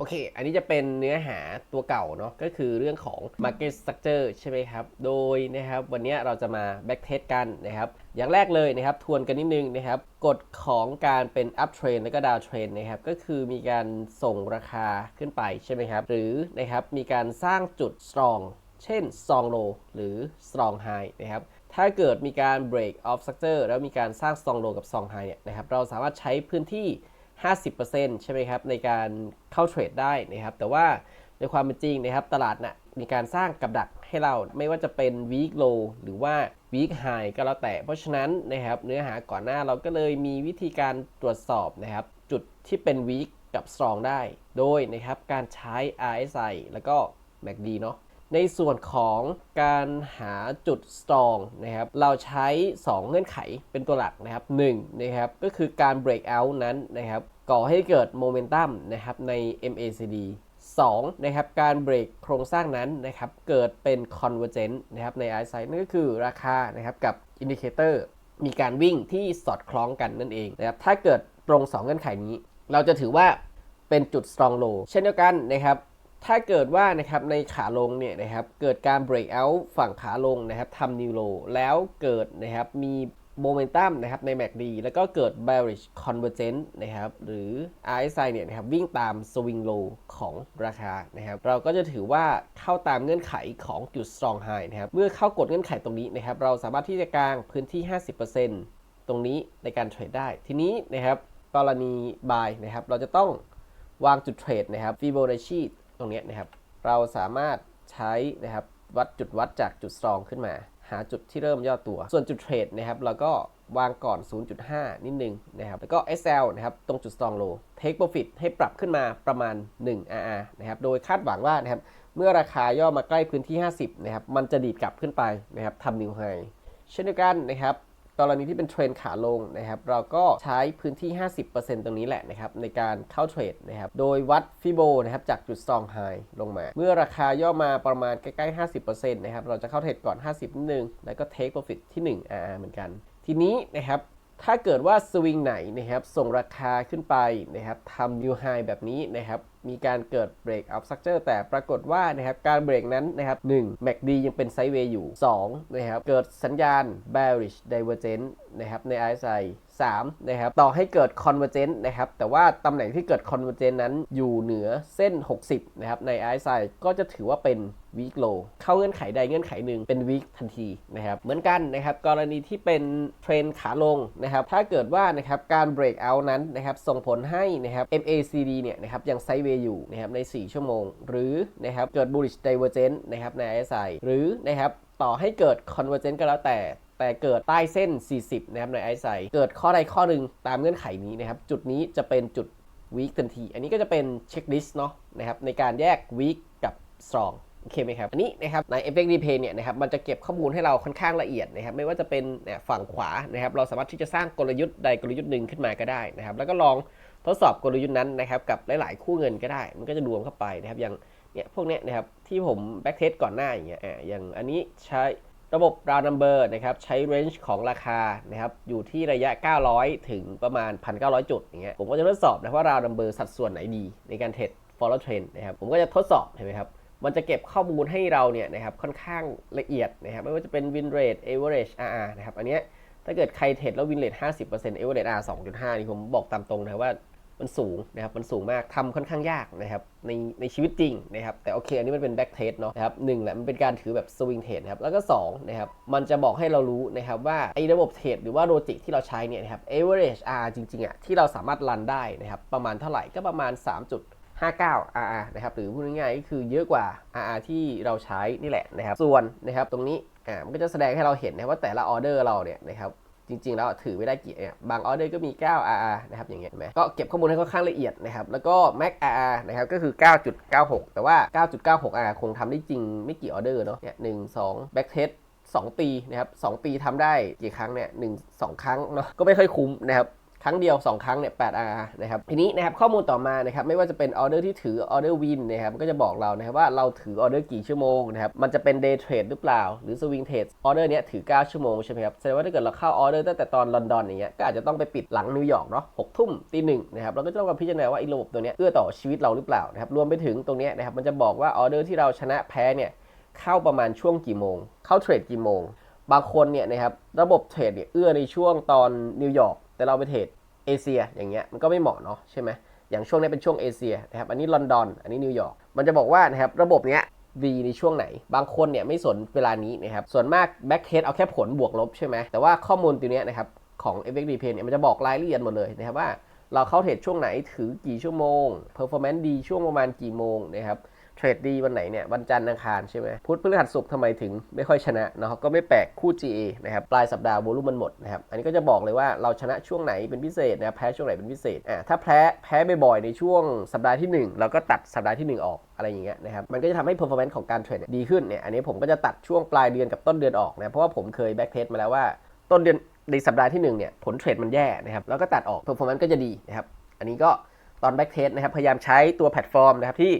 โอเค อันนี้จะเป็นเนื้อหาตัวเก่าเนาะ ก็คือเรื่องของ Market Structure ใช่ไหมครับ โดยนะครับวันนี้เราจะมา back test กันนะครับ อย่างแรกเลยนะครับทวนกันนิดนึงนะครับ กฎของการเป็น up trend แล้วก็ down trend นะครับ ก็คือมีการส่งราคาขึ้นไปใช่ไหมครับ หรือนะครับมีการสร้างจุด strong เช่น strong low หรือ strong high นะครับถ้าเกิดมีการ break off structure แล้วมีการสร้าง strong low กับ strong high เนี่ยนะครับ เราสามารถใช้พื้นที่ 50%ใช่ไหมครับในการเข้าเทรดได้นะครับ แต่ว่าในความเป็นจริงนะครับ ตลาดน่ะมีการสร้างกับดักให้เราไม่ว่าจะเป็น week low หรือว่า week high ก็แล้วแต่ เพราะฉะนั้นนะครับเนื้อหาก่อนหน้าเราก็เลยมีวิธีการตรวจสอบนะครับ จุดที่เป็น weak กับ strong ได้ โดยนะครับการใช้ RSI แล้วก็ MACD เนาะ ในส่วนของการหาจุด strong นะครับ เราใช้ 2 เงื่อนไขเป็นตัวหลักนะครับ1นะครับ ก็คือการ break out นั้นนะครับ ก่อให้เกิดโมเมนตัมนะครับใน MACD 2นะครับ การเบรกโครงสร้างนั้นนะครับ เกิดเป็น convergence นะครับ ใน RSI นั่นก็คือราคานะครับกับอินดิเคเตอร์มีการวิ่งที่สอดคล้องกันนั่นเองนะครับ ถ้าเกิดตรง 2 เงื่อนไขนี้ เราจะถือว่าเป็นจุด strong low เช่นเดียวกันนะครับ ถ้าเกิดว่านะครับในขาลงเนี่ยนะครับเกิดการ break out ฝั่งขาลงนะครับทำ new low แล้วเกิดนะครับมีโมเมนตัมนะครับใน MACD แล้วก็เกิด bearish convergence นะครับหรือ RSI เนี่ยนะครับวิ่งตาม swing low ของราคานะครับเราก็จะถือว่าเข้าตามเงื่อนไขของจุด strong high นะครับเมื่อเข้ากฎเงื่อนไขตรงนี้นะครับเราสามารถที่จะกางพื้นที่ 50%ตรงนี้ในการเทรดได้ ทีนี้นะครับกรณี buy นะครับเราจะต้องวางจุดเทรดนะครับ Fibonacci ตรงนี้นะครับ เราสามารถใช้นะครับวัดจุดวัดจากจุด strong ขึ้นมา หาจุดที่เริ่มย่อตัว ส่วนจุดเทรดนะครับเราก็วางก่อน 0.5 นิดนึงนะครับ แล้วก็ SL นะครับ ตรงจุด strong low take profit ให้ปรับขึ้นมาประมาณ 1 RR นะครับ โดยคาดหวังว่านะครับ เมื่อราคาย่อมาใกล้พื้นที่ 50 นะครับ มันจะดีดกลับขึ้นไปนะครับ ทำ new high เช่นเดียวกันนะครับ กรณีที่เป็นเทรนขาลงนะครับเราก็ใช้พื้นที่ 50%ตรงนี้แหละนะครับในการเข้าเทรดนะครับโดยวัดฟิโบนะครับจากจุด strong high ลงมา เมื่อราคาย่อมาประมาณใกล้ๆ 50%นะครับเราจะเข้าเทรดก่อน 50นิดนึงแล้วก็ take profit ที่1 RR เหมือนกัน ทีนี้นะครับถ้าเกิดว่าสวิงไหนนะครับส่งราคาขึ้นไปนะครับทำ new high แบบนี้นะครับ มีการเกิด break up structure แต่ปรากฏว่านะครับการเบรกนั้นนะครับ1 MACD ยังเป็นไซด์เวย์อยู่2นะครับเกิดสัญญาณ bearish divergence นะครับใน RSI 3นะครับต่อให้เกิด convergence นะครับแต่ว่าตำแหน่งที่เกิด convergence นั้นอยู่เหนือเส้น 60นะครับใน RSI ก็จะถือว่าเป็น weak low เข้าเงื่อนไขใดเงื่อนไขหนึ่งเป็น weak ทันทีนะครับเหมือนกันนะครับกรณีที่เป็นเทรนขาลงนะครับถ้าเกิดว่านะครับการ break out นั้นนะครับส่งผลให้นะครับ MACD เนี่ยนะครับยังไซด์เวย์อยู่นะครับใน 4 ชั่วโมง หรือนะครับเกิด bullish divergence นะครับใน RSI หรือนะครับต่อให้เกิด convergence ก็แล้วแต่ แต่เกิดใต้เส้น 40 นะครับในไอซ์ไซเกิดข้อใดข้อหนึ่งตามเงื่อนไขนี้นะครับ จุดนี้จะเป็นจุด weak ทันที อันนี้ก็จะเป็นเช็คลิสต์เนาะนะครับในการแยก weak กับ strong โอเคไหมครับ อันนี้นะครับใน Effect Replay เนี่ยนะครับมันจะเก็บข้อมูลให้เราค่อนข้างละเอียดนะครับไม่ว่าจะเป็นเนี่ยฝั่งขวานะครับเราสามารถที่จะสร้างกลยุทธ์ใดกลยุทธ์หนึ่งขึ้นมาก็ได้นะครับแล้วก็ลองทดสอบกลยุทธ์นั้นนะครับกับหลาย ๆ คู่เงินก็ได้ มันก็จะรวมเข้าไปนะครับอย่างเนี่ยพวกเนี้ยนะครับที่ผม back test ก่อนหน้าอย่างเงี้ยอ่าอย่างอันนี้ใช้ ระบบ round number นะครับใช้ range ของราคานะครับอยู่ที่ระยะ 900 ถึงประมาณ 1,900 จุดอย่างเงี้ยผมก็จะทดสอบนะว่า round number สัดส่วนไหนดีในการเทรด follow trend นะครับผมก็จะทดสอบเห็นไหมครับมันจะเก็บข้อมูลให้เราเนี่ยนะครับค่อนข้างละเอียดนะครับไม่ว่าจะเป็น win rate average RR นะครับอันเนี้ยถ้าเกิดใครเทรดแล้ว win rate 50% average R 2.5 นี่ผมบอกตามตรงนะว่า มันสูงนะครับมันสูงมากทำค่อนข้างยากนะครับในในชีวิตจริงนะครับแต่โอเคอันนี้มันเป็นแบ็กเทสเนาะนะครับหนึ่งแหละมันเป็นการถือแบบสวิงเทรดครับแล้วก็2นะครับมันจะบอกให้เรารู้นะครับว่าไอ้ระบบเทรดหรือว่าโลจิกที่เราใช้เนี่ยนะครับ average R จริงๆอะที่เราสามารถรันได้นะครับประมาณเท่าไหร่ก็ประมาณ 3.59 RR นะครับหรือพูดง่ายๆก็คือเยอะกว่า RR ที่เราใช้นี่แหละนะครับส่วนนะครับตรงนี้อ่ามันก็จะแสดงให้เราเห็นนะว่าแต่ละออเดอร์เราเนี่ยนะครับ จริง ๆ แล้วถือไม่ได้กี่เนี่ยบางออเดอร์ก็มี 9 RR นะครับอย่างเงี้ยเห็นไหมก็เก็บข้อมูลให้ค่อนข้างละเอียดนะครับแล้วก็ Mac RR นะครับก็คือ 9.96 แต่ว่า 9.96 RR คงทำได้จริงไม่กี่ออเดอร์เนาะเนี่ยหนึ่งสอง back test 2ปีนะครับ2ปีทำได้กี่ครั้งเนี่ยหนึ่งสองครั้งเนาะก็ไม่ค่อยคุ้มนะครับ ครั้งเดียว 2 ครั้งเนี่ย 8R นะครับทีนี้นะครับข้อมูลต่อมานะครับไม่ว่าจะเป็นออเดอร์ที่ถือออเดอร์วินนะครับก็จะบอกเรานะครับว่าเราถือออเดอร์กี่ชั่วโมงนะครับมันจะเป็นเดย์เทรดหรือเปล่า หรือสวิงเทรดออเดอร์เนี้ยถือ 9 ชั่วโมงใช่ไหมครับแสดงว่าถ้าเกิดเราเข้าออเดอร์ตั้งแต่ตอนลอนดอนอย่างเงี้ยก็อาจจะต้องไปปิดหลังนิวยอร์กเนาะหกทุ่มตีหนึ่งนะครับเราก็จะต้องมาพิจารณาว่าไอ้ระบบตัวเนี้ยเอื้อต่อชีวิตเราหรือเปล่านะครับรวมไปถึงตรงเนี้ยนะครับมันจะบอกว่าออเดอร์ที่เราชนะแพ้เนี่ยเข้าประมาณช่วงกี่โมง เข้าเทรดกี่โมง บางคนเนี่ยนะครับระบบเทรดเนี่ยเอื้อในช่วงตอนนิวยอร์ก แต่เราไปเทรดเอเชียอย่างเงี้ยมันก็ไม่เหมาะเนาะใช่ไหมอย่างช่วงนี้เป็นช่วงเอเชียนะครับอันนี้ลอนดอน อันนี้นิวยอร์กมันจะบอกว่านะครับระบบเนี้ยดีในช่วงไหน บางคนเนี่ยไม่สนเวลานี้นะครับส่วนมากแบ็กเทสเอาแค่ผลบวกลบใช่ไหมแต่ว่าข้อมูลตัวเนี้ยนะครับของ f x d p เนี่ยมันจะบอกรายละเอียดหมดเลยนะครับว่าเราเข้าเทรดช่วงไหนถือกี่ชั่วโมง performance ดีช่วงประมาณกี่โมงนะครับ เทรดดีวันไหนเนี่ยวันจันทร์อังคารใช่ไหมพุธพฤหัสศุกร์ทำไมถึงไม่ค่อยชนะเนาะก็ไม่แปลกคู่ GA นะครับปลายสัปดาห์โวลุ่มมันหมดนะครับอันนี้ก็จะบอกเลยว่าเราชนะช่วงไหนเป็นพิเศษนะแพ้ช่วงไหนเป็นพิเศษอ่าถ้าแพ้แพ้บ่อยๆในช่วงสัปดาห์ที่ 1 เราก็ตัดสัปดาห์ที่ 1 ออกอะไรอย่างเงี้ยนะครับมันก็จะทำให้ performance ของการเทรดดีขึ้นเนี่ยอันนี้ผมก็จะตัดช่วงปลายเดือนกับต้นเดือนออกนะเพราะว่าผมเคยแบ็กเทสมาแล้วว่าต้นเดือนในสัปดาห์ที่1เนี่ยผลเทรดมันแย่นะครับแล้วก็ตัดออก performance ก็จะดีนะครับอันนี้ก็ตอนแบ็กเทสนะครับพยายามใช้ตัวแพลตฟอร์มนะครับที่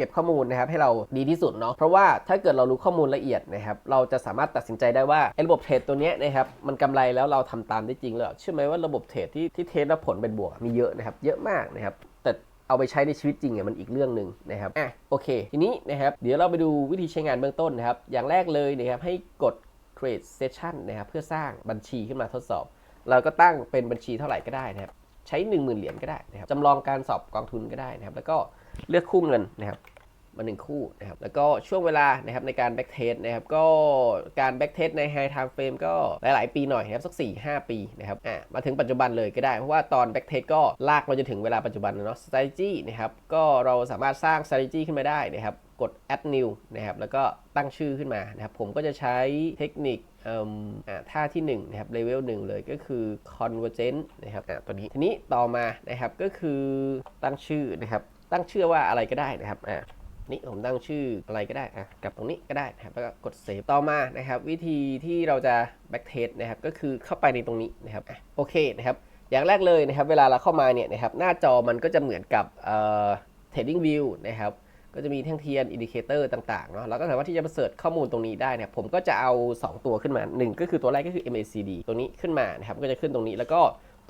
ก็บข้อมูลนะครับให้เราดีที่สุดเนาะเพราะว่าถ้าเกิดเรารู้ข้อมูลละเอียดนะครับเราจะสามารถตัดสินใจได้ว่าไอ้ระบบเทรดตัวเนี้ยนะครับมันกำไรแล้วเราทำตามได้จริงหรือเปล่าเชื่อไหมว่าระบบเทรดที่ที่เทสแล้วผลเป็นบวกมีเยอะนะครับเยอะมากนะครับแต่เอาไปใช้ในชีวิตจริงเนี่ยมันอีกเรื่องหนึ่งนะครับอะโอเค ทีนี้นะครับเดี๋ยวเราไปดูวิธีใช้งานเบื้องต้นนะครับ อย่างแรกเลยนะครับให้กด create session นะครับเพื่อสร้างบัญชีขึ้นมาทดสอบ เราก็ตั้งเป็นบัญชีเท่าไหร่ก็ได้นะครับใช้ 1 0,000 เหรียญก็ได้นะครับจำลองการสอบกองทุนก็ได้นะครับ แล้วก็เลือกคู่เงินนะครับ มาหนึ่งคู่นะครับแล้วก็ช่วงเวลานะครับในการแบ็กเทสนะครับก็การแบ็กเทสใน High Time Frame ก็หลาย ๆ ปีหน่อยนะครับสัก 4 5 ปีนะครับอะมาถึงปัจจุบันเลยก็ได้ เพราะว่าตอนแบ็กเทสก็ลากเราจะถึงเวลาปัจจุบันเนาะ strategy นะครับก็เราสามารถสร้าง strategy ขึ้นมาได้นะครับกด add new นะครับแล้วก็ตั้งชื่อขึ้นมานะครับผมก็จะใช้เทคนิคท่าท่าที่1นะครับ level 1เลยก็คือ convergent นะครับตัวนี้ทีนี้ต่อมานะครับก็คือตั้งชื่อนะครับตั้งชื่อว่าอะไรก็ได้นะครับ นี่ผมตั้งชื่ออะไรก็ได้อะกับตรงนี้ก็ได้นะครับแล้วก็กดเซฟต่อมานะครับ วิธีที่เราจะแบ็กเทสนะครับก็คือเข้าไปในตรงนี้นะครับอะโอเคนะครับอย่างแรกเลยนะครับเวลาเราเข้ามาเนี่ยนะครับหน้าจอมันก็จะเหมือนกับเอ่อ trading view นะครับก็จะมีแท่งเทียนอินดิเคเตอร์ต่างๆเนาะเราก็สามารถที่จะเสิร์ชข้อมูลตรงนี้ได้นะผมก็จะเอา 2 ตัวขึ้นมา 1 ก็คือตัวแรกก็คือ MACD ตัวนี้ขึ้นมานะครับก็จะขึ้นตรงนี้แล้วก็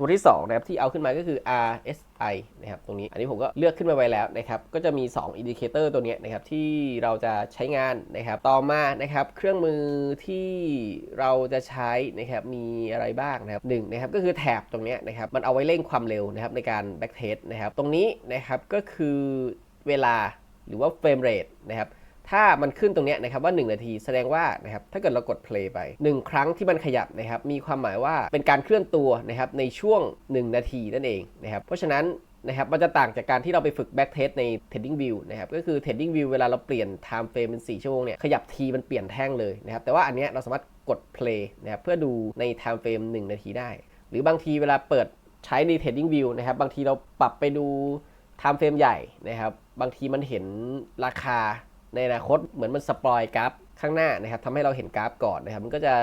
ตัวที่2นะครับที่เอาขึ้นมาก็คือ RSI นะครับตรงนี้อันนี้ผมก็เลือกขึ้นมาไว้แล้วนะครับก็จะมี 2 อินดิเคเตอร์ตัวนี้นะครับที่เราจะใช้งานนะครับต่อมานะครับเครื่องมือที่เราจะใช้นะครับมีอะไรบ้างนะครับหนึ่งนะครับก็คือแถบตรงนี้นะครับมันเอาไว้เร่งความเร็วนะครับในการแบ็กเทสนะครับตรงนี้นะครับก็คือเวลาหรือว่าเฟรมเรทนะครับ ถ้ามันขึ้นตรงนี้นะครับว่า 1 นาทีแสดงว่านะครับถ้าเกิดเรากด play ไป 1 ครั้งที่มันขยับนะครับมีความหมายว่าเป็นการเคลื่อนตัวนะครับในช่วง 1 นาทีนั่นเองนะครับเพราะฉะนั้นนะครับมันจะต่างจากการที่เราไปฝึก back test ใน trading view นะครับก็คือ trading view เวลาเราเปลี่ยน time frame เป็น4ชั่วโมงเนี่ยขยับทีมันเปลี่ยนแท่งเลยนะครับแต่ว่าอันเนี้ยเราสามารถกด play นะครับเพื่อดูใน time frame 1 นาทีได้ หรือบางทีเวลาเปิดใช้ใน trading view นะครับบางทีเราปรับไปดู time frame ใหญ่นะครับบางทีมันเห็นราคา ในอนาคตเหมือนมันสปอยกราฟข้างหน้านะครับทำให้เราเห็นกราฟก่อนนะครับ มันก็จะ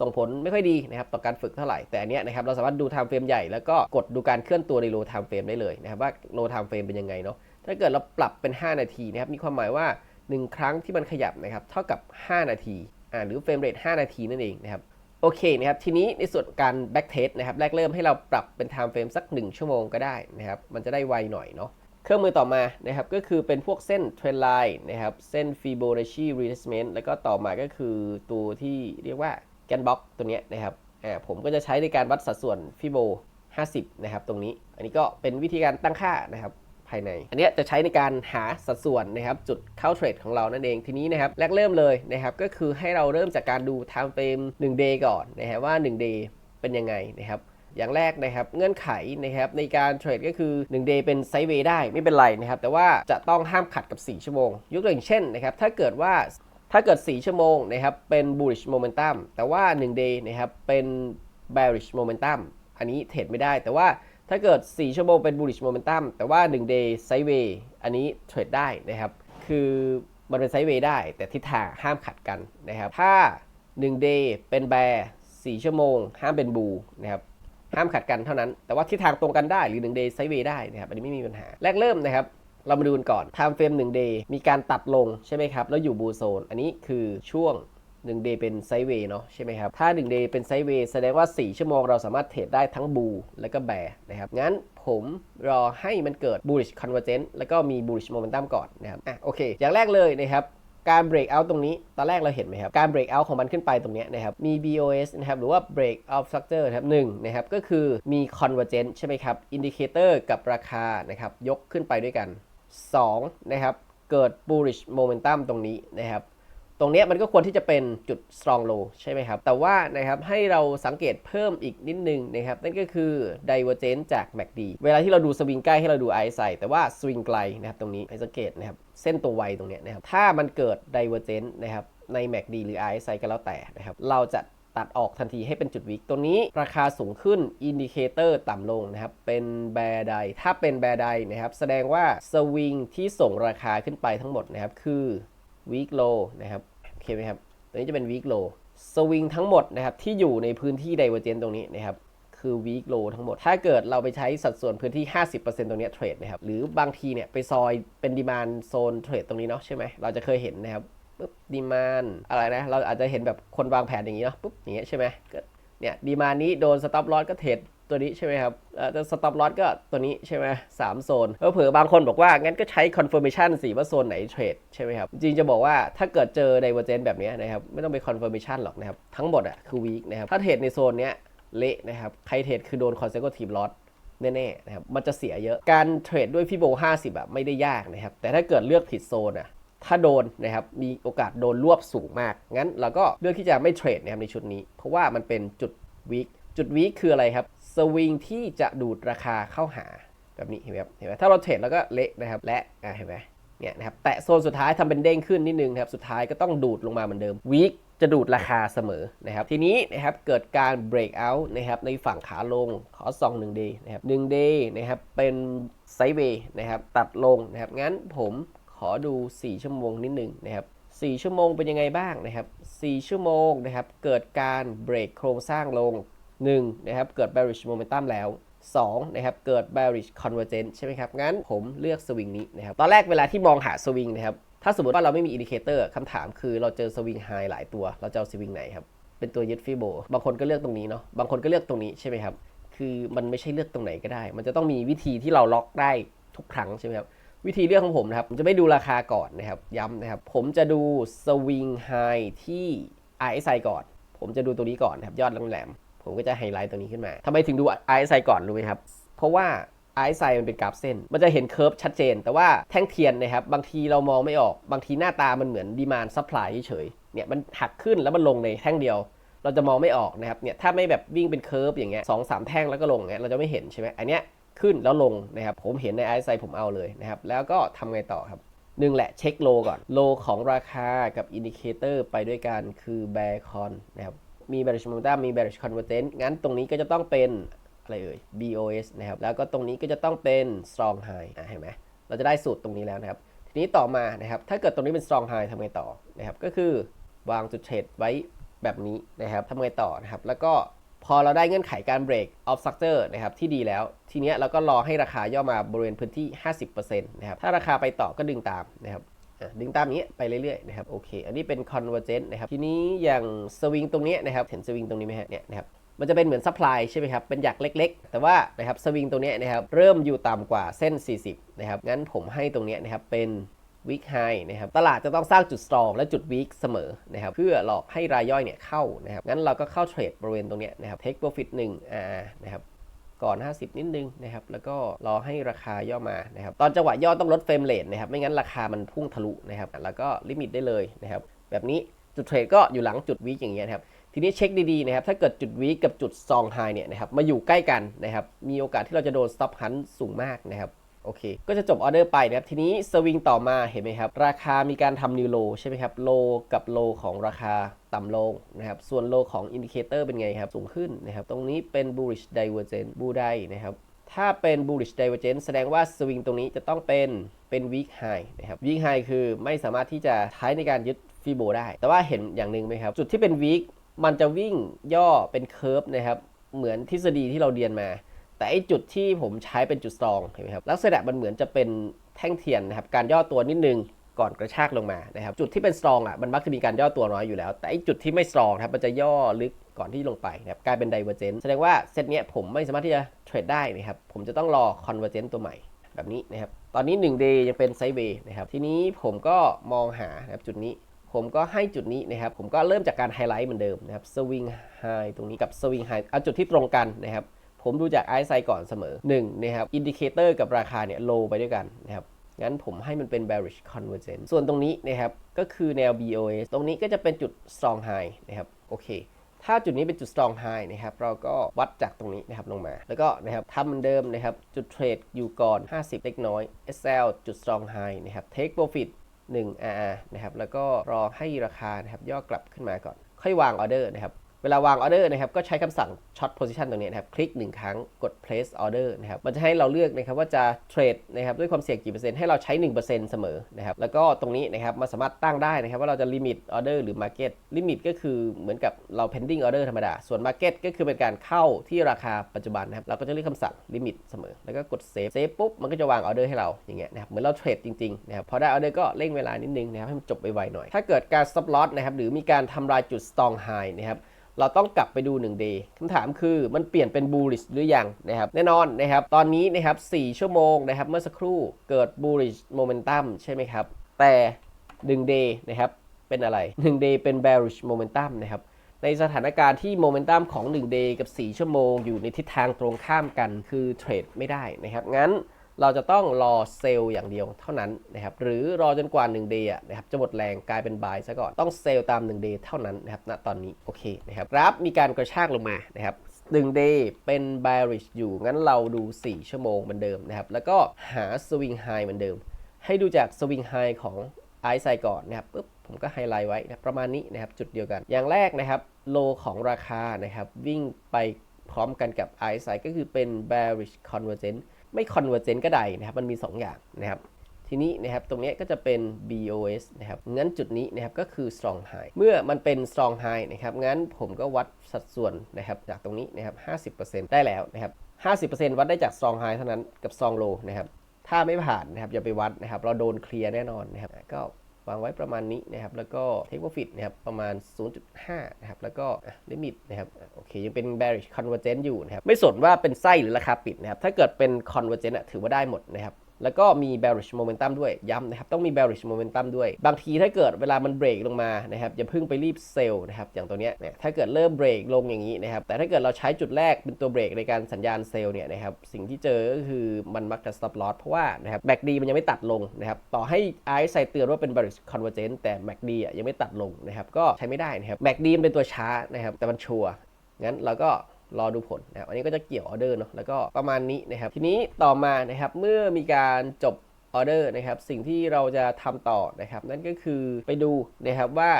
ส่งผลไม่ค่อยดีนะครับต่อการฝึกเท่าไหร่ แต่อันนี้นะครับเราสามารถดู time frame ใหญ่แล้วก็กดดูการเคลื่อนตัวใน low time frame ได้เลยนะครับว่า low time frame เป็นยังไงเนาะถ้าเกิดเราปรับเป็น 5 นาทีนะครับมีความหมายว่า 1 ครั้งที่มันขยับนะครับเท่ากับ 5 นาทีอ่าหรือ frame rate 5นาทีนั่นเองนะครับโอเคนะครับทีนี้ในส่วนการ back test นะครับแรกเริ่มให้เราปรับเป็น time frame สัก 1 ชั่วโมงก็ได้นะครับมันจะได้ไวหน่อยเนาะ เครื่องมือต่อมานะครับก็คือเป็นพวกเส้น trend line นะครับเส้น Fibonacci retracement แล้วก็ต่อมาก็คือตัวที่เรียกว่า Gann box ตัวนี้นะครับอ่าผมก็จะใช้ในการวัดสัดส่วน Fibo 50 นะครับ ตรงนี้ อันนี้ก็เป็นวิธีการตั้งค่านะครับภายใน อันนี้จะใช้ในการหาสัดส่วนนะครับจุดเข้าเทรดของเรานั่นเองทีนี้นะครับแรกเริ่มเลยนะครับก็คือให้เราเริ่มจากการดู time frame 1 day ก่อนนะฮะว่า 1 day เป็นยังไงนะครับ อย่างแรกนะครับเงื่อนไขนะครับในการเทรดก็คือ 1 day เป็นไซด์เวย์ได้ไม่เป็นไรนะครับแต่ว่าจะต้องห้ามขัดกับ 4 ชั่วโมง ยกตัวอย่างเช่นนะครับถ้าเกิดว่าถ้าเกิด 4 ชั่วโมงนะครับเป็น bullish momentum แต่ว่า 1 day นะครับเป็น bearish momentum อันนี้เทรดไม่ได้ แต่ว่าถ้าเกิด 4 ชั่วโมงเป็น bullish momentum แต่ว่า 1 day sideway อันนี้เทรดได้นะครับ คือมันเป็น sideway ได้ แต่ทิศทางห้ามขัดกันนะครับ ถ้า 1 day เป็น bear 4ชั่วโมง ห้ามเป็น bull นะครับ ห้ามขัดกันเท่านั้น แต่ว่าทิศทางตรงกันได้หรือ1 day sideway ได้นะครับอันนี้ไม่มีปัญหา แรกเริ่มนะครับเรามาดูกันก่อน time frame 1 day มีการตัดลงใช่ไหมครับ แล้วอยู่บูโซน อันนี้คือช่วง1 day เป็นไซด์เวย์เนาะใช่ไหมครับ ถ้า 1 day เป็นไซด์เวย์แสดงว่า 4 ชั่วโมงเราสามารถเทรดได้ทั้งบูและก็แบร์นะครับ งั้นผมรอให้มันเกิด bullish convergence แล้วก็มี bullish momentum ก่อนนะครับ อะโอเค อย่างแรกเลยนะครับ การ break out ตรงนี้ ตอนแรกเราเห็นไหมครับ การ break out ของมันขึ้นไปตรงนี้นะครับ มี BOS นะครับ หรือว่า break out structure นะครับหนึ่งนะครับ ก็คือมี convergence ใช่ไหมครับ indicator กับราคานะครับ ยกขึ้นไปด้วยกัน 2 นะครับ เกิด bullish momentum ตรงนี้นะครับ ตรงนี้มันก็ควรที่จะเป็นจุด strong low ใช่ไหมครับ แต่ว่านะครับให้เราสังเกตเพิ่มอีกนิดนึงนะครับ นั่นก็คือ divergence จาก MACD เวลาที่เราดูสวิงใกล้ให้เราดู RSI แต่ว่าสวิงไกลนะครับตรงนี้ให้สังเกตนะครับ เส้นตัวไวตรงนี้นะครับ ถ้ามันเกิด divergence นะครับใน MACD หรือ RSI ก็แล้วแต่นะครับ เราจะตัดออกทันทีให้เป็นจุดวิกตัวนี้ราคาสูงขึ้นอินดิเคเตอร์ต่ำลงนะครับ เป็นแบร์ไดถ้าเป็นแบร์ไดนะครับ แสดงว่าสวิงที่ส่งราคาขึ้นไปทั้งหมดนะครับ คือ week low นะครับโอเคไหมครับตัวนี้จะเป็น week low สวิงทั้งหมดนะครับที่อยู่ในพื้นที่ divergence ตรงนี้นะครับคือ week low ทั้งหมด ถ้าเกิดเราไปใช้สัดส่วนพื้นที่ 50%ตรงเนี้เทรดนะครับ หรือบางทีเนี่ยไปซอยเป็น demand zone เทรดตรงนี้เนาะใช่ไหม เราจะเคยเห็นนะครับปุ๊บดีมานอะไรนะ เราอาจจะเห็นแบบคนวางแผนอย่างนี้เนาะปุ๊บอย่างเงี้ยใช่ไหมเนี่ยดีมานนี้โดนสต็อปลอสก็เทรด ตัวนี้ใช่ไหมครับแต่สต็อปลอสก็ตัวนี้ใช่ไหมสามโซนเผื่อบางคนบอกว่า งั้นก็ใช้ confirmation สิว่าโซนไหนเทรดใช่ไหมครับ จริงจะบอกว่าถ้าเกิดเจอ divergence แบบนี้นะครับ ไม่ต้องไป confirmation หรอกนะครับ ทั้งหมดอะคือ weak นะครับ ถ้าเทรดในโซนเนี้ยเละนะครับ ใครเทรดคือโดน consecutive loss แน่ๆนะครับ มันจะเสียเยอะ การเทรดด้วยฟิโบ50อะไม่ได้ยากนะครับ แต่ถ้าเกิดเลือกผิดโซนอะถ้าโดนนะครับมีโอกาสโดนรวบสูงมาก งั้นเราก็เลือกที่จะไม่เทรดนะครับในชุดนี้ เพราะว่ามันเป็นจุดวีคจุดวีคคืออะไรครับ สวิงที่จะดูดราคาเข้าหาแบบนี้เห็นไหมครับเห็นไหมถ้าเราเทรดแล้วก็เละนะครับ และอะเห็นไหมเนี่ยนะครับแตะโซนสุดท้ายทำเป็นเด้งขึ้นนิดนึงนะครับ สุดท้ายก็ต้องดูดลงมาเหมือนเดิมวีคจะดูดราคาเสมอนะครับ ทีนี้นะครับเกิดการ break out นะครับในฝั่งขาลงขอส่อง1 day นะครับ1 day นะครับเป็นไซด์เวย์นะครับตัดลงนะครับ งั้นผมขอดู 4 ชั่วโมงนิดนึงนะครับ4ชั่วโมงเป็นยังไงบ้างนะครับ4ชั่วโมงนะครับเกิดการเบรกโครงสร้างลง 1 นะครับ เกิด bearish momentum แล้ว2นะครับเกิด bearish convergence ใช่ไหมครับ งั้นผมเลือกสวิงนี้นะครับ ตอนแรกเวลาที่มองหาสวิงนะครับ ถ้าสมมติว่าเราไม่มีอินดิเคเตอร์คำถามคือเราเจอสวิงไฮหลายตัว เราจะเอาสวิงไหนครับ เป็นตัวยึดฟิโบบางคนก็เลือกตรงนี้เนาะ บางคนก็เลือกตรงนี้ใช่ไหมครับ คือมันไม่ใช่เลือกตรงไหนก็ได้ มันจะต้องมีวิธีที่เราล็อกได้ทุกครั้งใช่ไหมครับ วิธีเลือกของผมนะครับ ผมจะไม่ดูราคาก่อนนะครับ ย้ำนะครับ ผมจะดูสวิงไฮที่ RSI ก่อน ผมจะดูตัวนี้ก่อนนะครับ ยอดแหลม ผมก็จะไฮไลท์ตัวนี้ขึ้นมาทำไมถึงดู RSI ก่อนรู้ไหมครับ เพราะว่า RSI มันเป็นกราฟเส้น มันจะเห็นเคอร์ฟชัดเจน แต่ว่าแท่งเทียนนะครับ บางทีเรามองไม่ออก บางทีหน้าตามันเหมือนดีมานซัพพลายเฉยเนี่ยมันหักขึ้นแล้วมันลงในแท่งเดียว เราจะมองไม่ออกนะครับเนี่ยถ้าไม่แบบวิ่งเป็นเคอร์ฟอย่างเงี้ยสองสามแท่งแล้วก็ลงเงี้ยเราจะไม่เห็นใช่ไหมอันเนี้ยขึ้นแล้วลงนะครับผมเห็นใน RSI ผมเอาเลยนะครับแล้วก็ทำไงต่อครับหนึ่งแหละเช็คโลก่อนโลของราคากับอินดิเคเตอร์ไปด้วยกันคือ bear con นะครับ มี bearish momentum มี bearish convergence งั้นตรงนี้ก็จะต้องเป็นอะไรเอ่ย BOS นะครับ แล้วก็ตรงนี้ก็จะต้องเป็น strong high อะเห็นไหมเราจะได้สูตรตรงนี้แล้วนะครับ ทีนี้ต่อมานะครับ ถ้าเกิดตรงนี้เป็น strong high ทำไงต่อนะครับ ก็คือวางจุดเทรดไว้แบบนี้นะครับทำไงต่อนะครับ แล้วก็พอเราได้เงื่อนไขการ break of structure นะครับที่ดีแล้ว ทีเนี้ยเราก็รอให้ราคาย่อมาบริเวณพื้นที่ 50%นะครับ ถ้าราคาไปต่อก็ดึงตามนะครับ ดึงตามอย่างนี้ไปเรื่อยๆนะครับโอเค อันนี้เป็น convergence นะครับทีนี้อย่างสวิงตรงนี้นะครับเห็นสวิงตรงนี้ไหมฮะเนี่ยนะครับมันจะเป็นเหมือน supply ใช่ไหมครับ เป็นหยักเล็ก ๆ แต่ว่านะครับสวิงตรงนี้นะครับเริ่มอยู่ต่ำกว่าเส้น 40 นะครับ งั้นผมให้ตรงนี้นะครับเป็น week high นะครับตลาดจะต้องสร้างจุด strong และจุด weak เสมอนะครับเพื่อหลอกให้รายย่อยเนี่ยเข้านะครับงั้นเราก็เข้าเทรดบริเวณตรงนี้นะครับ take profit 1 r นะครับ ก่อน 50 นิดนึงนะครับแล้วก็รอให้ราคาย่อมานะครับตอนจังหวะย่อต้องลดเฟรมเรทนะครับไม่งั้นราคามันพุ่งทะลุนะครับแล้วก็ลิมิตได้เลยนะครับแบบนี้จุดเทรดก็อยู่หลังจุดวีคอย่างเงี้ยครับทีนี้เช็คดีๆนะครับถ้าเกิดจุดวีคกับจุดซองไฮเนี่ยนะครับมาอยู่ใกล้กันนะครับมีโอกาสที่เราจะโดนสต็อปฮันสูงมากนะครับ โอเค ก็จะจบออเดอร์ไปนะครับ ทีนี้สวิงต่อมาเห็นไหมครับ ราคามีการทำนิวโลใช่ไหมครับ โลกับโลของราคาต่ำลงนะครับ ส่วนโลของอินดิเคเตอร์เป็นไงครับ สูงขึ้นนะครับ ตรงนี้เป็น bullish divergence บูได้นะครับ ถ้าเป็น bullish divergence แสดงว่าสวิงตรงนี้จะต้องเป็นเป็น weak high นะครับ weak high คือไม่สามารถที่จะใช้ในการยึดฟีโบได้ แต่ว่าเห็นอย่างหนึ่งไหมครับ จุดที่เป็น weak มันจะวิ่งย่อเป็นเคอร์ฟนะครับ เหมือนทฤษฎีที่เราเรียนมา แต่ไอจุดที่ผมใช้เป็นจุด strong เห็นไหมครับลักษณะมันเหมือนจะเป็นแท่งเทียนนะครับการย่อตัวนิดนึงก่อนกระชากลงมานะครับจุดที่เป็น strong อะมันมักจะมีการย่อตัวน้อยอยู่แล้ว แต่ไอจุดที่ไม่ strong นะครับมันจะย่อลึกก่อนที่ลงไปนะครับกลายเป็น divergent แสดงว่าเซตเนี้ยผมไม่สามารถที่จะเทรดได้นะครับผมจะต้องรอ convergent ตัวใหม่แบบนี้นะครับตอนนี้ 1 day ยังเป็นไซด์เวย์นะครับทีนี้ผมก็มองหานะครับจุดนี้ผมก็ให้จุดนี้นะครับ ผมก็เริ่มจากการไฮไลท์เหมือนเดิมนะครับสวิงไฮตรงนี้กับสวิงไฮเอาจุดที่ตรงกันนะครับ ผมดูจากไอซ์ไซก่อนเสมอ1นะครับอินดิเคเตอร์กับราคาเนี่ยโลไปด้วยกันนะครับงั้นผมให้มันเป็น bearish convergence ส่วนตรงนี้นะครับ ก็คือแนว BOS ตรงนี้ก็จะเป็นจุด strong high นะครับ โอเค ถ้าจุดนี้เป็นจุด strong high นะครับ เราก็วัดจากตรงนี้นะครับลงมา แล้วก็นะครับทำเหมือนเดิมนะครับ จุดเทรดอยู่ก่อน 50 เล็กน้อย SL จุด strong high นะครับ take profit 1 RR นะครับ แล้วก็รอให้ราคานะครับย่อกลับขึ้นมาก่อน ค่อยวางออเดอร์นะครับ เวลาวางออเดอร์นะครับก็ใช้คำสั่ง short position ตรงนี้นะครับคลิก 1 ครั้งกด place order นะครับมันจะให้เราเลือกนะครับว่าจะเทรดนะครับด้วยความเสี่ยงกี่เปอร์เซ็นต์ให้เราใช้ 1%เสมอนะครับแล้วก็ตรงนี้นะครับมันสามารถตั้งได้นะครับว่าเราจะ limit order หรือ market limit ก็คือเหมือนกับเรา pending order ธรรมดา ส่วน market ก็คือเป็นการเข้าที่ราคาปัจจุบันนะครับเราก็จะเลือกคำสั่ง limit เสมอ แล้วก็กด save save ปุ๊บมันก็จะวางออเดอร์ให้เราอย่างเงี้ยนะครับเหมือนเราเทรดจริงๆนะครับพอได้ออเดอร์ก็เร่งเวลานิดนึงนะครับให้มันจบไวๆหน่อย ถ้าเกิดการ stop loss นะครับหรือมีการทำลายจุด strong high นะครับ เราต้องกลับไปดู1 day คำถามคือมันเปลี่ยนเป็น bullish หรือยังนะครับแน่นอนนะครับตอนนี้นะครับ4ชั่วโมงนะครับเมื่อสักครู่เกิด bullish momentum ใช่ไหมครับ แต่1 day นะครับเป็นอะไร1 day เป็น bearish momentum นะครับในสถานการณ์ที่โมเมนตัมของ 1 day กับ 4 ชั่วโมง อยู่ในทิศทางตรงข้ามกันคือเทรดไม่ได้นะครับงั้น เราจะต้องรอเซลล์อย่างเดียวเท่านั้นนะครับหรือรอจนกว่า1 day อะนะครับจะหมดแรงกลายเป็นบายซะก่อนต้องเซลล์ตาม1 day เท่านั้นนะครับณตอนนี้โอเคนะครับกราฟมีการกระชากลงมานะครับ1 day เป็น bearish อยู่ งั้นเราดู 4 ชั่วโมงเหมือนเดิมนะครับ แล้วก็หา swing high เหมือนเดิม ให้ดูจาก swing high ของไอซ์ไซก่อนนะครับปุ๊บผมก็ไฮไลท์ไว้นะประมาณนี้นะครับ จุดเดียวกัน อย่างแรกนะครับ โลของราคานะครับ วิ่งไปพร้อมกันกับไอซ์ไซก็คือเป็น bearish convergence ไม่ convergence ก็ได้นะครับ มันมี 2 อย่างนะครับทีนี้นะครับตรงนี้ก็จะเป็น BOS นะครับงั้นจุดนี้นะครับก็คือ strong high เมื่อมันเป็น strong high นะครับงั้นผมก็วัดสัดส่วนนะครับจากตรงนี้นะครับ 50%ได้แล้วนะครับ 50%วัดได้จาก strong high เท่านั้นกับ strong low นะครับถ้าไม่ผ่านนะครับอย่าไปวัดนะครับเราโดนเคลียร์แน่นอนนะครับก็ วางไว้ประมาณนี้นะครับ แล้วก็ take profit นะครับประมาณ 0.5 นะครับ แล้วก็ลิมิตนะครับโอเค ยังเป็น bearish convergence อยู่นะครับ ไม่สนว่าเป็นไส้หรือราคาปิดนะครับ ถ้าเกิดเป็น convergence ถือว่าได้หมดนะครับ แล้วก็มี bearish momentum ด้วยย้ำนะครับต้องมี bearish momentum ด้วย บางทีถ้าเกิดเวลามันเบรกลงมานะครับอย่าเพิ่งไปรีบเซลล์นะครับอย่างตัวเนี้ยเนี่ยถ้าเกิดเริ่มเบรกลงอย่างนี้นะครับแต่ถ้าเกิดเราใช้จุดแรกเป็นตัวเบรกในการสัญญาณเซลล์เนี่ยนะครับสิ่งที่เจอก็คือมันมักจะ stop loss เพราะว่านะครับ MACD มันยังไม่ตัดลงนะครับต่อให้ไอซ์ใส่เตือนว่าเป็น bearish convergence แต่ MACD อะยังไม่ตัดลงนะครับก็ใช้ไม่ได้นะครับ MACD มันเป็นตัวช้านะครับแต่มันชัวร์งั้นเราก็ รอดูผลนะครับอันนี้ก็จะเกี่ยวออเดอร์เนาะแล้วก็ประมาณนี้นะครับ ทีนี้ต่อมานะครับเมื่อมีการจบออเดอร์นะครับสิ่งที่เราจะทำต่อนะครับ นั่นก็คือไปดูนะครับว่า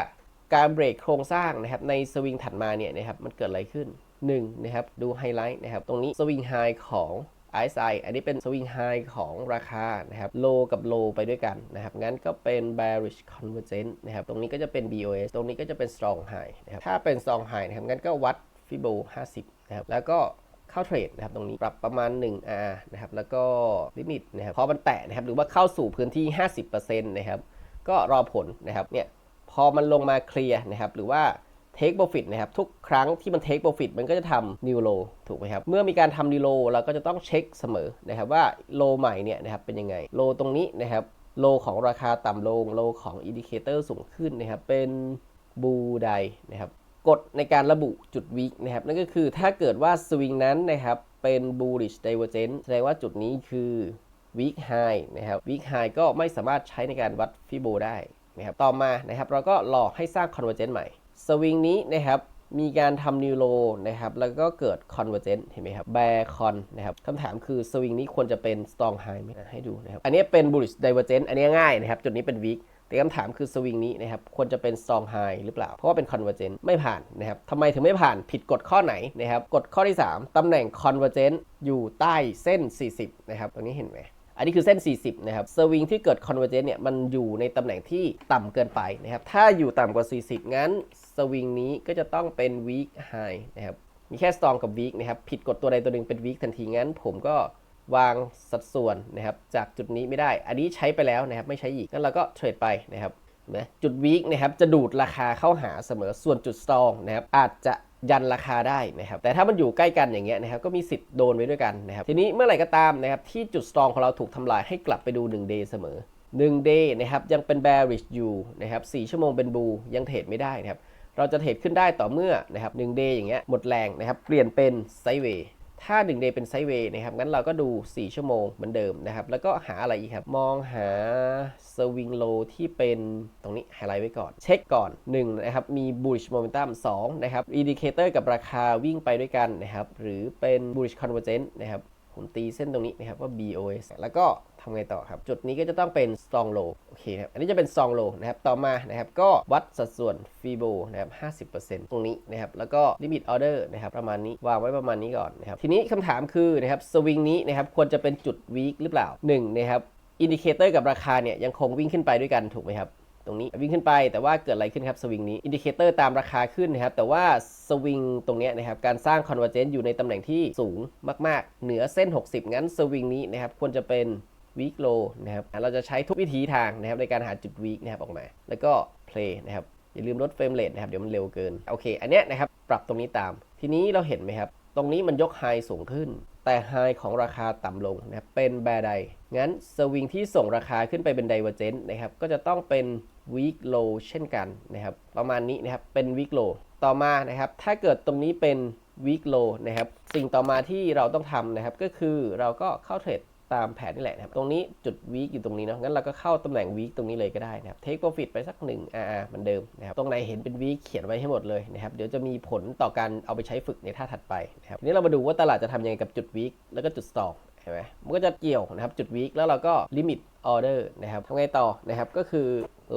การเบรกโครงสร้างนะครับในสวิงถัดมาเนี่ยนะครับมันเกิดอะไรขึ้น1นะครับดูไฮไลท์นะครับตรงนี้สวิงไฮของ RSI อันนี้เป็นสวิงไฮของราคานะครับโลกับโลไปด้วยกันนะครับ งั้นก็เป็น bearish convergence นะครับ ตรงนี้ก็จะเป็น BOS ตรงนี้ก็จะเป็น strong high นะครับ ถ้าเป็น strong high นะครับ งั้นก็วัด Fibo 50 นะครับ แล้วก็เข้าเทรดนะครับตรงนี้ปรับประมาณ 1R นะครับ แล้วก็ลิมิตนะครับ พอมันแตะนะครับ หรือว่าเข้าสู่พื้นที่ 50%นะครับ ก็รอผลนะครับ เนี่ย พอมันลงมาเคลียร์นะครับ หรือว่า take profit นะครับ ทุกครั้งที่มัน take profit มันก็จะทำ new low ถูกไหมครับ เมื่อมีการทำ new low เราก็จะต้องเช็คเสมอนะครับว่า low ใหม่เนี่ยนะครับเป็นยังไง low ตรงนี้นะครับ low ของราคาต่ำลง low ของ indicator สูงขึ้นนะครับเป็น blue day นะครับ กฎในการระบุจุด weak นะครับ นั่นก็คือถ้าเกิดว่าสวิงนั้นนะครับเป็น bullish divergence แสดงว่าจุดนี้คือ weak high นะครับ weak high ก็ไม่สามารถใช้ในการวัดฟิโบได้นะครับต่อมานะครับเราก็รอให้สร้าง convergence ใหม่สวิงนี้นะครับมีการทำนิวโลนะครับ แล้วก็เกิด convergence เห็นไหมครับ bear con นะครับคำถามคือสวิงนี้ควรจะเป็น strong high ไหมอะให้ดูนะครับ อันนี้เป็น bullish divergence อันนี้ง่ายนะครับ จุดนี้เป็น weak แต่คำถามคือสวิงนี้นะครับควรจะเป็น strong high หรือเปล่า เพราะว่าเป็น convergence ไม่ผ่านนะครับทำไมถึงไม่ผ่านผิดกฎข้อไหนนะครับกฎข้อที่ 3ตำแหน่ง convergence อยู่ใต้เส้น 40 นะครับตรงนี้เห็นไหมอันนี้คือเส้น 40 นะครับสวิงที่เกิด convergence เนี่ยมันอยู่ในตำแหน่งที่ต่ำเกินไปนะครับถ้าอยู่ต่ำกว่า 40 งั้นสวิงนี้ก็จะต้องเป็น weak high นะครับมีแค่ strong กับ weak นะครับผิดกฎตัวใดตัวหนึ่งเป็น weak ทันทีงั้นผมก็ วางสัดส่วนนะครับจากจุดนี้ไม่ได้ อันนี้ใช้ไปแล้วนะครับไม่ใช้อีกงั้นเราก็เทรดไปนะครับเห็นไหมจุด weak นะครับจะดูดราคาเข้าหาเสมอส่วนจุด strong นะครับอาจจะยันราคาได้นะครับแต่ถ้ามันอยู่ใกล้กันอย่างเงี้ยนะครับก็มีสิทธิ์โดนไว้ด้วยกันนะครับทีนี้เมื่อไหร่ก็ตามนะครับที่จุด strong ของเราถูกทำลายให้กลับไปดู 1 day เสมอ 1 day นะครับยังเป็น bearish อยู่นะครับ4ชั่วโมงเป็น bull ยังเทรดไม่ได้นะครับเราจะเทรดขึ้นได้ต่อเมื่อนะครับ1 day อย่างเงี้ยหมดแรงนะครับเปลี่ยนเป็นไซเวย์ ถ้า1 day เป็นไซด์เวย์นะครับงั้นเราก็ดู 4 ชั่วโมงเหมือนเดิมนะครับ แล้วก็หาอะไรอีกครับ มองหาสวิงโลที่เป็นตรงนี้ไฮไลท์ไว้ก่อน เช็คก่อน 1 นะครับ มี bullish momentum 2นะครับ indicator กับราคาวิ่งไปด้วยกันนะครับ หรือเป็น bullish convergence นะครับ ผมตีเส้นตรงนี้นะครับว่า BOS แล้วก็ทำไงต่อครับ จุดนี้ก็จะต้องเป็น strong low โอเคครับ อันนี้จะเป็น strong low นะครับ ต่อมานะครับก็วัดสัดส่วน Fibo นะครับ 50%ตรงนี้นะครับ แล้วก็ limit order นะครับประมาณนี้ วางไว้ประมาณนี้ก่อนนะครับ ทีนี้คำถามคือนะครับสวิงนี้นะครับควรจะเป็นจุด weak หรือเปล่า1นะครับอินดิเคเตอร์กับราคาเนี่ยยังคงวิ่งขึ้นไปด้วยกันถูกไหมครับ ตรงนี้วิ่งขึ้นไปแต่ว่าเกิดอะไรขึ้นครับสวิงนี้อินดิเคเตอร์ตามราคาขึ้นนะครับแต่ว่าสวิงตรงนี้นะครับการสร้างคอนเวอร์เจนต์อยู่ในตำแหน่งที่สูงมากๆ เหนือเส้น 60 งั้นสวิงนี้นะครับควรจะเป็น week low นะครับเราจะใช้ทุกวิธีทางนะครับในการหาจุด weak นะครับออกมา แล้วก็ play นะครับอย่าลืมลดเฟรมเรทนะครับเดี๋ยวมันเร็วเกินโอเค อันเนี้ยนะครับปรับตรงนี้ตาม ทีนี้เราเห็นไหมครับ ตรงนี้มันยกไฮสูงขึ้น แต่ไฮของราคาต่ำลงนะครับเป็นแบร์ได งั้นสวิงที่ส่งราคาขึ้นไปเป็นไดเวอร์เจนต์นะครับ ก็จะต้องเป็น week low เช่นกันนะครับ ประมาณนี้นะครับ เป็น week low ต่อมานะครับ ถ้าเกิดตรงนี้เป็น week low นะครับ สิ่งต่อมาที่เราต้องทำนะครับ ก็คือเราก็เข้าเทรดตามแผนนี่แหละนะครับ ตรงนี้จุด week อยู่ตรงนี้เนาะ งั้นเราก็เข้าตำแหน่ง week ตรงนี้เลยก็ได้นะครับ take profit ไปสัก1 RR เหมือนเดิมนะครับ ตรงไหนเห็นเป็น week เขียนไว้ให้หมดเลยนะครับ เดี๋ยวจะมีผลต่อการเอาไปใช้ฝึกในท่าถัดไปนะครับ ทีนี้เรามาดูว่าตลาดจะทำยังไงกับจุด week แล้วก็จุด stop เห็นไหมมันก็จะเกี่ยวนะครับจุดวีคแล้วเราก็ลิมิตออเดอร์นะครับทำไงต่อนะครับก็คือ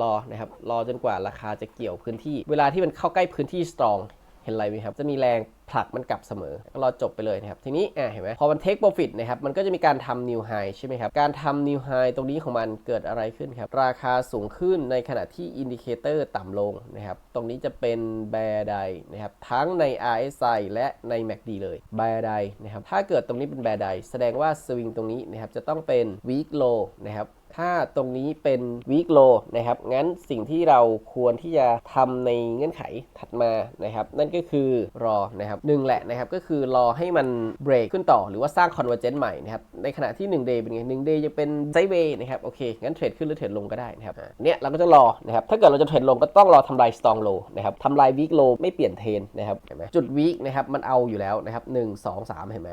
รอนะครับรอจนกว่าราคาจะเกี่ยวพื้นที่ เวลาที่มันเข้าใกล้พื้นที่สตรอง เห็นอะไรไหมครับ จะมีแรงผลักมันกลับเสมอก็รอจบไปเลยนะครับ ทีนี้อะเห็นไหมพอมัน take profit นะครับ มันก็จะมีการทำ new high ใช่ไหมครับ การทำ new high ตรงนี้ของมันเกิดอะไรขึ้นครับ ราคาสูงขึ้นในขณะที่ indicator ต่ำลงนะครับ ตรงนี้จะเป็น bear day นะครับ ทั้งใน RSI และใน MACD เลย bear day นะครับ ถ้าเกิดตรงนี้เป็น bear day แสดงว่า swing ตรงนี้นะครับจะต้องเป็น week low นะครับ ถ้าตรงนี้เป็น week low นะครับ งั้นสิ่งที่เราควรที่จะทำในเงื่อนไขถัดมานะครับ นั่นก็คือรอนะครับหนึ่งแหละนะครับ ก็คือรอให้มันเบรกขึ้นต่อหรือว่าสร้าง convergence ใหม่นะครับ ในขณะที่ 1 day เป็นไง1 day จะเป็น sideways นะครับ โอเค งั้นเทรดขึ้นหรือเทรดลงก็ได้นะครับเนี่ยเราก็จะรอนะครับ ถ้าเกิดเราจะเทรดลงก็ต้องรอทำลาย strong low นะครับทำลาย week low ไม่เปลี่ยนเทรนนะครับเห็นไหมจุด week นะครับมันเอาอยู่แล้วนะครับหนึ่งสองสามเห็นไหม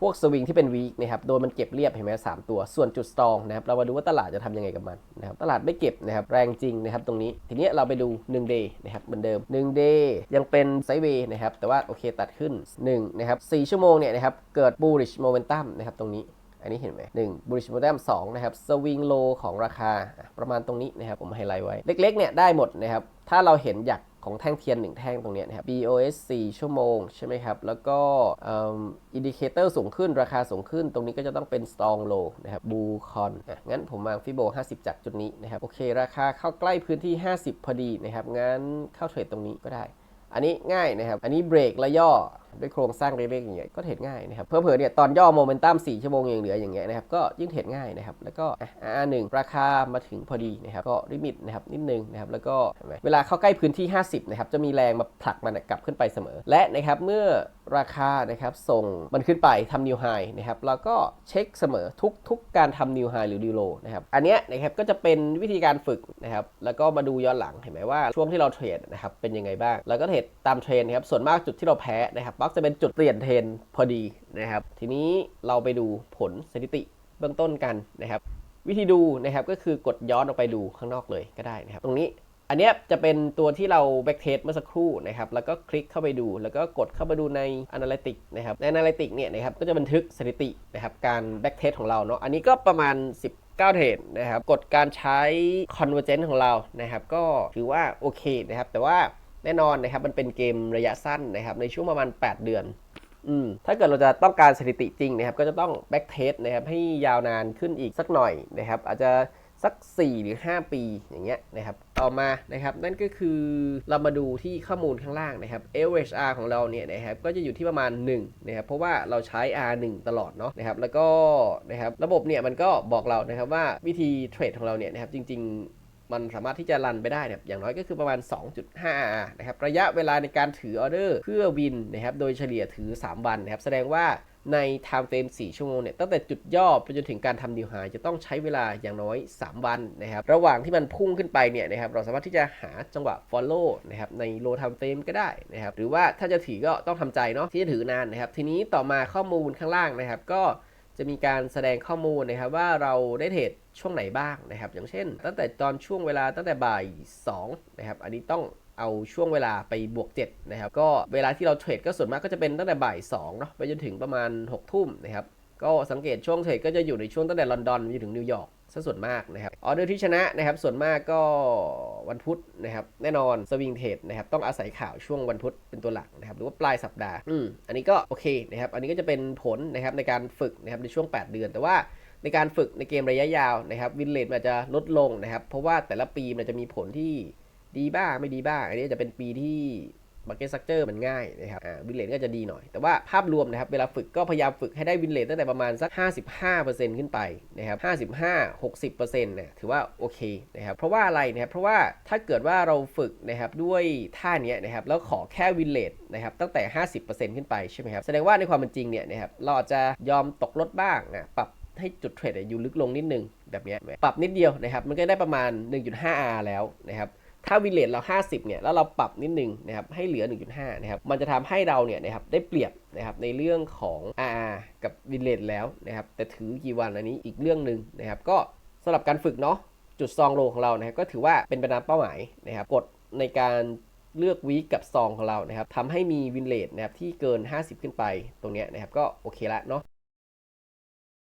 พวกสวิงที่เป็นวีคนะครับโดยมันเก็บเรียบเห็นไหมสามตัว ส่วนจุดสตองนะครับเรามาดูว่าตลาดจะทำยังไงกับมันนะครับตลาดไม่เก็บนะครับแรงจริงนะครับตรงนี้ทีนี้เราไปดู1 day นะครับเหมือนเดิม1 day ยังเป็นไซด์เวย์นะครับแต่ว่าโอเคตัดขึ้น1นะครับ4ชั่วโมงเนี่ยนะครับเกิด bullish momentum นะครับตรงนี้อันนี้เห็นไหมหนึ่ง bullish momentum 2นะครับ swing low ของราคาประมาณตรงนี้นะครับผมไฮไลท์ไว้ เล็กๆเนี่ยได้หมดนะครับ ถ้าเราเห็นอยาก ของแท่งเทียน 1 แท่งตรงนี้นะครับ BOS 4 ชั่วโมง ใช่ไหมครับ แล้วก็อินดิเคเตอร์สูงขึ้นราคาสูงขึ้น ตรงนี้ก็จะต้องเป็น strong low นะครับ bull con อะงั้นผมวางฟิโบ50 จากจุดนี้นะครับ โอเค ราคาเข้าใกล้พื้นที่ 50 พอดีนะครับ งั้นเข้าเทรดตรงนี้ก็ได้ อันนี้ง่ายนะครับ อันนี้เบรกและย่อ ด้วยโครงสร้างเล็กๆอย่างเงี้ยก็เทรดง่ายนะครับเพื่อเนี่ยตอนย่อโมเมนตัม4ชั่วโมงยังเหลืออย่างเงี้ยนะครับก็ยิ่งเทรดง่ายนะครับแล้วก็อ่หนึ่งราคามาถึงพอดีนะครับก็ลิมิตนะครับนิดนึงนะครับแล้วก็เห็นไหมเวลาเข้าใกล้พื้นที่ 50นะครับจะมีแรงมาผลักมันกลับขึ้นไปเสมอ และนะครับเมื่อ ราคานะครับส่งมันขึ้นไปทำนิวไฮนะครับเราก็เช็คเสมอทุกทุกการทำนิวไฮหรือดิวโลนะครับอันเนี้ยนะครับก็จะเป็นวิธีการฝึกนะครับแล้วก็มาดูย้อนหลังเห็นไหมว่าช่วงที่เราเทรดนะครับเป็นยังไงบ้าง แล้วก็เทรดตามเทรนนะครับส่วนมากจุดที่เราแพ้นะครับมักจะเป็นจุดเปลี่ยนเทรนพอดีนะครับทีนี้เราไปดูผลสถิติเบื้องต้นกันนะครับวิธีดูนะครับก็คือกดย้อนออกไปดูข้างนอกเลยก็ได้นะครับ ตรงนี้ อันนี้จะเป็นตัวที่เราแบ็กเทสเมื่อสักครู่นะครับ แล้วก็คลิกเข้าไปดู แล้วก็กดเข้าไปดูใน Analytics นะครับ ใน Analytics เนี่ยนะครับ ก็จะบันทึกสถิตินะครับ การแบ็กเทสของเราเนาะ อันนี้ก็ประมาณ19เทรดนะครับ กดการใช้ Convergence ของเรานะครับ ก็ถือว่าโอเคนะครับ แต่ว่าแน่นอนนะครับ มันเป็นเกมระยะสั้นนะครับ ในช่วงประมาณ 8 เดือนถ้าเกิดเราจะต้องการสถิติจริงนะครับ ก็จะต้องแบ็กเทสนะครับ ให้ยาวนานขึ้นอีกสักหน่อยนะครับ อาจจะ สัก 4 หรือ 5 ปีอย่างเงี้ยนะครับต่อมานะครับนั่นก็คือเรามาดูที่ข้อมูลข้างล่างนะครับ LHR ของเราเนี่ยนะครับก็จะอยู่ที่ประมาณ1นะครับเพราะว่าเราใช้ R1 ตลอดเนาะนะครับแล้วก็นะครับระบบเนี่ยมันก็บอกเรานะครับว่าวิธีเทรดของเราเนี่ยนะครับจริง ๆมันสามารถที่จะรันไปได้เนี่ยอย่างน้อยก็คือประมาณ 2.5 นะครับ ระยะเวลาในการถือออเดอร์เพื่อวินนะครับ โดยเฉลี่ยถือ 3 วันนะครับ แสดงว่า ใน time frame 4 ชั่วโมงเนี่ยตั้งแต่จุดย่อไปจนถึงการทำดีลไฮจะต้องใช้เวลาอย่างน้อย 3 วันนะครับ ระหว่างที่มันพุ่งขึ้นไปเนี่ยนะครับเราสามารถที่จะหาจังหวะ follow นะครับใน low time frame ก็ได้นะครับ หรือว่าถ้าจะถือก็ต้องทำใจเนาะที่จะถือนานนะครับ ทีนี้ต่อมาข้อมูลข้างล่างนะครับ ก็จะมีการแสดงข้อมูลนะครับว่าเราได้เทรดช่วงไหนบ้างนะครับ อย่างเช่น ตั้งแต่ตอนช่วงเวลาตั้งแต่บ่าย2นะครับอันนี้ต้อง เอาช่วงเวลาไปบวก7นะครับก็เวลาที่เราเทรดก็ส่วนมากก็จะเป็นตั้งแต่บ่าย2เนาะไปจนถึงประมาณ6ทุ่มนะครับก็สังเกตช่วงเทรดก็จะอยู่ในช่วงตั้งแต่ลอนดอนไปจนถึงนิวยอร์กซะส่วนมากนะครับออเดอร์ที่ชนะนะครับส่วนมากก็วันพุธนะครับแน่นอนสวิงเทรดนะครับต้องอาศัยข่าวช่วงวันพุธเป็นตัวหลักนะครับหรือว่าปลายสัปดาห์อืมอันนี้ก็โอเคนะครับอันนี้ก็จะเป็นผลนะครับในการฝึกนะครับในช่วง 8 เดือน แต่ว่าในการฝึกในเกมระยะยาวนะครับวินเลทมันอาจจะลดลงนะครับเพราะว่าแต่ละปีมันจะมีผลที่ ดีบ้างไม่ดีบ้าง อันนี้จะเป็นปีที่มาร์เก็ตสักเจอร์มันง่ายนะครับวินเลทก็จะดีหน่อย แต่ว่าภาพรวมนะครับ เวลาฝึกก็พยายามฝึกให้ได้วินเลทตั้งแต่ประมาณสัก 55%ขึ้นไปนะครับ 55 60%เนี่ยถือว่าโอเคนะครับ เพราะว่าอะไรนะครับ เพราะว่าถ้าเกิดว่าเราฝึกนะครับด้วยท่านี้นะครับ แล้วขอแค่วินเลทนะครับตั้งแต่ 50%ขึ้นไปใช่ไหมครับ แสดงว่าในความเป็นจริงเนี่ยนะครับ เราอาจจะยอมตกลดบ้างนะปรับให้จุดเทรดอยู่ลึกลงนิดนึงแบบนี้ ปรับนิดเดียวนะครับ มันก็ได้ประมาณ 1.5R แล้วนะครับ ถ้าวินเลทเรา 50 เนี่ย แล้วเราปรับนิดนึงนะครับ ให้เหลือ 1.5 นะครับ มันจะทำให้เราเนี่ยนะครับ ได้เปรียบนะครับ ในเรื่องของ RR กับวินเลทแล้วนะครับ แต่ถือกี่วันอันนี้อีกเรื่องหนึ่งนะครับ ก็สำหรับการฝึกเนาะ จุดซองโลของเรานะครับ ก็ถือว่าเป็นไปตามเป้าหมายนะครับกดในการเลือกวีคกับซองของเรานะครับทำให้มีวินเลทนะครับที่เกิน 50 ขึ้นไปตรงเนี้ยนะครับ ก็โอเคละเนาะ